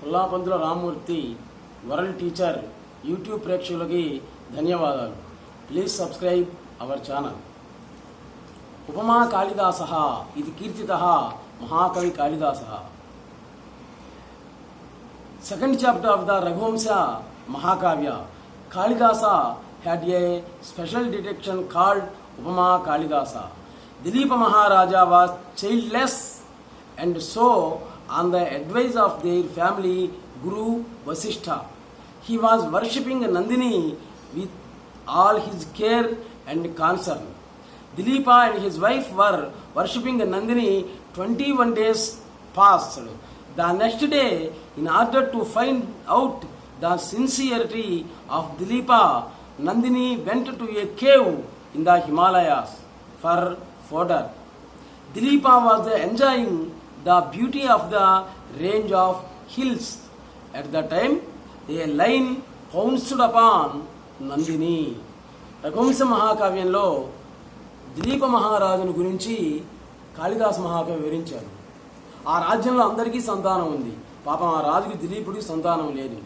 Pullapantula Rammurthy world teacher YouTube ప్రేక్షకులకి ధన్యవాదాలు please subscribe our channel ఉపమా కాళిదాస ఇది కీర్తిత మహాకవి Kalidasa second chapter of the Raghuvamsha mahakavya Kalidasa had a special detection called upama Kalidasa Dilipa Maharaja was childless and so on the advice of their family Guru Vasishtha. He was worshipping Nandini with all his care and concern. Dilipa and his wife were worshipping Nandini 21 days past. The next day, in order to find out the sincerity of Dilipa, Nandini went to a cave in the Himalayas for fodder. Dilipa was enjoying the beauty of the range of hills. At the time, a lion pounced upon Nandini Raghuvamsha మహాకావ్యంలో Dilipa మహారాజును గురించి కాళిదాస మహాకవి వివరించారు ఆ రాజ్యంలో అందరికీ సంతానం ఉంది. పాపం ఆ రాజుకి దిలీపుడికి సంతానం లేదు.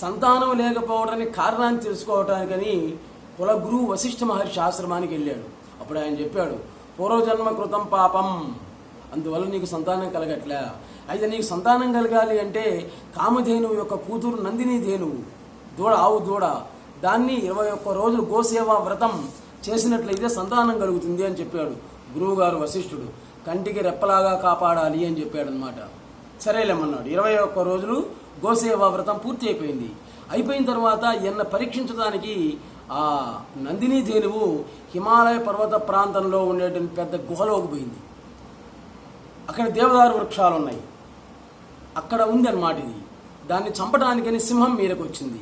సంతానం లేకపోవడానికి కారణాన్ని తెలుసుకోవటానికని కులగురువు వశిష్ఠ మహర్షి ఆశ్రమానికి వెళ్ళాడు. అప్పుడు ఆయన చెప్పాడు పూర్వజన్మ కృతం పాపం. అందువల్ల నీకు సంతానం కలగట్లే? అయితే నీకు సంతానం కలగాలి అంటే కామధేనువు యొక్క కూతురు నందిని ధేనువు. దూడ ఆవు దూడ. దాన్ని ఇరవై ఒక్క రోజులు గోసేవా వ్రతం చేసినట్లయితే సంతానం కలుగుతుంది అని చెప్పాడు గురువుగారు వశిష్ఠుడు. కంటికి రెప్పలాగా కాపాడాలి అని చెప్పాడు అనమాట సరేలేమన్నాడు ఇరవై ఒక్క రోజులు గోసేవా వ్రతం పూర్తి అయిపోయింది. అయిపోయిన తర్వాత ఎన్న పరీక్షించడానికి ఆ నందిని ధేనువు హిమాలయ పర్వత ప్రాంతంలో ఉండేటువంటి పెద్ద గుహలోకి పోయింది. అక్కడ దేవదారు వృక్షాలు ఉన్నాయి. అక్కడ ఉంది అన్నమాట ఇది. దాన్ని చంపడానికని సింహం మీదకి వచ్చింది.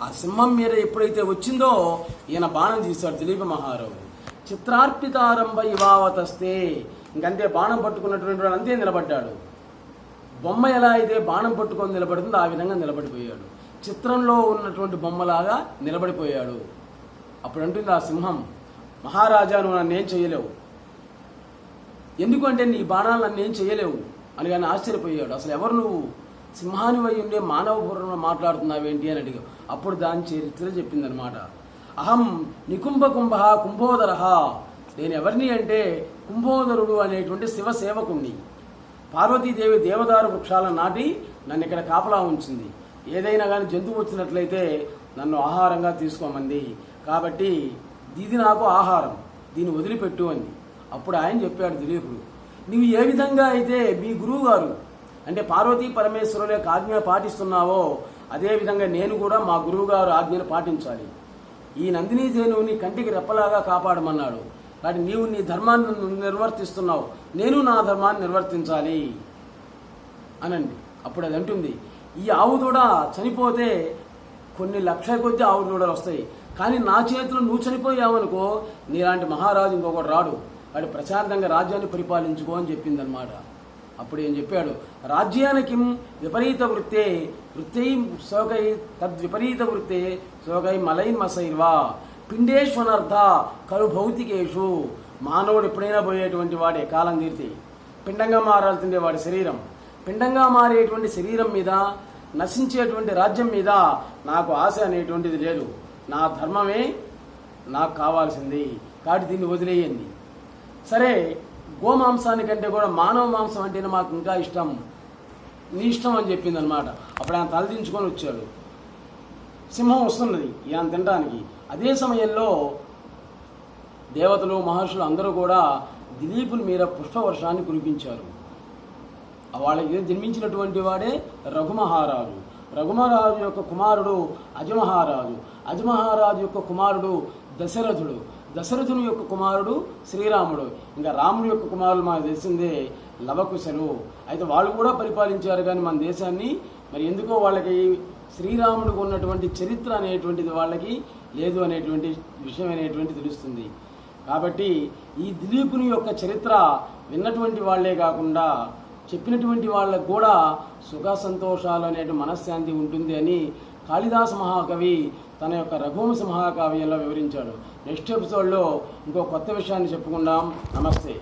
ఆ సింహం మీద ఎప్పుడైతే వచ్చిందో ఈయన బాణం తీశాడు దిలీప మహారావు చిత్రార్పితారంభ ఇవావతస్తే. ఇంకంతే బాణం పట్టుకున్నటువంటి వాడు అంతే నిలబడ్డాడు. బొమ్మ ఎలా అయితే బాణం పట్టుకొని నిలబడుతుందో ఆ విధంగా నిలబడిపోయాడు. చిత్రంలో ఉన్నటువంటి బొమ్మలాగా నిలబడిపోయాడు. అప్పుడు అంటుంది ఆ సింహం మహారాజా నువ్వు నన్ను ఏం చేయలేవు. ఎందుకంటే నీ బాణాలు నన్ను ఏం చేయలేవు? అని కానీ ఆశ్చర్యపోయాడు. అసలు ఎవరు నువ్వు? సింహాని వై ఉండే మానవ పూర్వంలో మాట్లాడుతున్నావేంటి అని అడిగా అప్పుడు దాని చరిత్ర చెప్పిందనమాట అహం నికుంభ కుంభ కుంభోదర. నేను ఎవరిని అంటే కుంభోదరుడు అనేటువంటి శివ సేవకుణ్ణి. పార్వతీదేవి దేవదారు వృక్షాలను నాటి నన్ను ఇక్కడ కాపలా ఉంచింది. ఏదైనా కానీ జంతువు వచ్చినట్లయితే నన్ను ఆహారంగా తీసుకోమంది. కాబట్టి ఇది నాకు ఆహారం. దీన్ని వదిలిపెట్టు అంది. అప్పుడు ఆయన చెప్పాడు దిలీపుడు నువ్వు ఏ విధంగా అయితే మీ గురువు గారు అంటే పార్వతీ పరమేశ్వరుల యొక్క ఆజ్ఞ పాటిస్తున్నావో అదేవిధంగా నేను కూడా మా గురువుగారు ఆజ్ఞను పాటించాలి. ఈ నందినీ నీ కంటికి రెప్పలాగా కాపాడమన్నాడు. కాబట్టి నీవు నీ ధర్మాన్ని నిర్వర్తిస్తున్నావు. నేను నా ధర్మాన్ని నిర్వర్తించాలి. అనండి. అప్పుడు అది అంటుంది ఈ ఆవు దూడ చనిపోతే కొన్ని లక్షల కొద్ది ఆవు దూడలు వస్తాయి. కానీ నా చేతిలో నువ్వు చనిపోయావనుకో నీలాంటి మహారాజు ఇంకొకటి రాడు. వాడు ప్రశాంతంగా రాజ్యాన్ని పరిపాలించుకో అని చెప్పిందనమాట అప్పుడు ఏం చెప్పాడు? రాజ్యానికి విపరీత వృత్తే వృత్తై శోకై తద్విపరీత వృత్తే శోకై మలై మసైర్వా. పిండేశ్వనర్థ కలు భౌతికేషు. మానవుడు ఎప్పుడైనా పోయేటువంటి వాడే కాలం తీరితే. పిండంగా మారాల్సిందే వాడి శరీరం. పిండంగా మారేటువంటి శరీరం మీద నశించేటువంటి రాజ్యం మీద నాకు ఆశ అనేటువంటిది లేదు. నా ధర్మమే నాకు కావాల్సింది. కాబట్టి దీన్ని వదిలేయండి. సరే గోమాంసానికంటే కూడా మానవ మాంసం అంటేనే మాకు ఇంకా ఇష్టం. నీ ఇష్టం అని చెప్పింది అనమాట అప్పుడు ఆయన తలదించుకొని వచ్చాడు. సింహం వస్తున్నది ఈయన తినడానికి. అదే సమయంలో దేవతలు మహర్షులు అందరూ కూడా దిలీపుని మీద పుష్పవర్షాన్ని కురిపించారు. వాళ్ళకి జన్మించినటువంటి వాడే రఘుమహారాజు. రఘుమహారాజు యొక్క కుమారుడు అజమహారాజు. అజమహారాజు యొక్క కుమారుడు దశరథుడు. దశరథుని యొక్క కుమారుడు శ్రీరాముడు. ఇంకా రాముడి యొక్క కుమారుడు మనకు తెలిసిందే లవకుశలు. అయితే వాళ్ళు కూడా పరిపాలించారు కానీ మన దేశాన్ని. మరి ఎందుకో వాళ్ళకి శ్రీరాముడికి ఉన్నటువంటి చరిత్ర అనేటువంటిది వాళ్ళకి లేదు అనేటువంటి విషయం అనేటువంటి తెలుస్తుంది. కాబట్టి ఈ దిలీపుని యొక్క చరిత్ర విన్నటువంటి వాళ్ళే కాకుండా చెప్పినటువంటి వాళ్ళకు కూడా సుఖ సంతోషాలు అనేటి మనశ్శాంతి ఉంటుంది అని కాళిదాస మహాకవి తన యొక్క రఘువంశ మహాకావ్యంలో వివరించాడు? నెక్స్ట్ ఎపిసోడ్లో ఇంకో కొత్త విషయాన్ని చెప్పుకుందాం. నమస్తే.